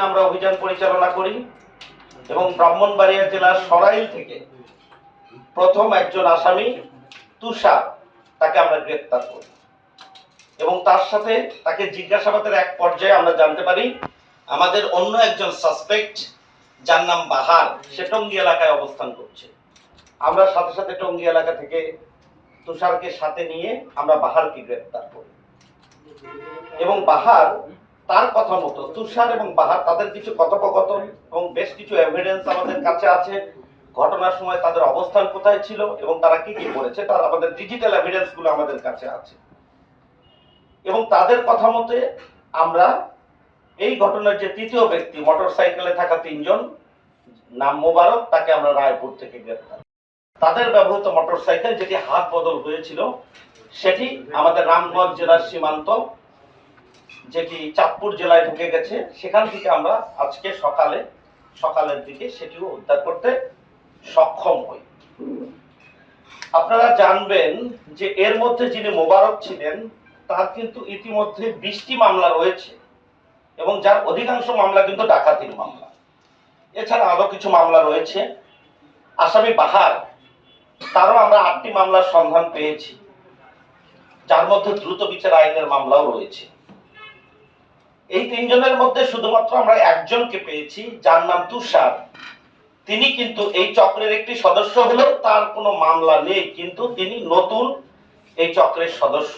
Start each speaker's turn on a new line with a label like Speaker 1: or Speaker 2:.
Speaker 1: আমরা অভিযান পরিচালনা করি এবং ব্রাহ্মণবাড়িয়া জেলার সরাইল থেকে প্রথম একজন আসামি তুষার তাকে আমরা গ্রেপ্তার করি। এবং তার সাথে তাকে জিজ্ঞাসাবাদের এক পর্যায়ে আমরা জানতে পারি, আমাদের অন্য একজন সাসপেক্ট যার নাম বাহার, সে টঙ্গী এলাকায় অবস্থান করছে। আমরা সাথে সাথে টঙ্গী এলাকা থেকে তুষারকে সাথে নিয়ে আমরা বাহারকে গ্রেপ্তার করি। এবং বাহার তার কথা মতো তুষার এবং বাহার, তাদের কিছু কথোপকথন এবং বেশ কিছু এভিডেন্স আমাদের কাছে আছে। ঘটনার সময় তাদের অবস্থান কোথায় ছিল এবং তারা কি কি করেছে, তার আমাদের ডিজিটাল এভিডেন্সগুলো আমাদের কাছে আছে। এবং তাদের কথা মতে আমরা এই ঘটনার যে তৃতীয় ব্যক্তি মোটর সাইকেলে থাকা তিনজন, নাম মোবারক, তাকে আমরা রায়পুর থেকে গ্রেপ্তার। তাদের ব্যবহৃত মোটর সাইকেল যেটি হাত বদল হয়েছিল, সেটি আমাদের রামগঞ্জ জেলার সীমান্ত যেটি চাঁদপুর জেলায় ঢুকে গেছে, সেখান থেকে আমরা আজকে সকালে, সকালের দিকে সেটিও উদ্ধার করতে সক্ষম হই। আপনারা জানবেন যে এর মধ্যে যিনি মোবারক ছিলেন, তার কিন্তু ইতিমধ্যে বিশটি মামলা রয়েছে এবং যার অধিকাংশ মামলা কিন্তু ডাকাতির মামলা। এছাড়া আরও কিছু মামলা রয়েছে। আসামি বাহার, তারও আমরা আটটি মামলার সন্ধান পেয়েছি। যার মধ্যে দ্রুত বিচার আইনের মামলাও রয়েছে। এই তিনজনের মধ্যে শুধুমাত্র আমরা একজনকে পেয়েছি, যার নাম তুষার। তিনি কিন্তু এই চক্রের একটি সদস্য হলেও তার কোনো মামলা নেই, কিন্তু তিনি নতুন এই চক্রের সদস্য।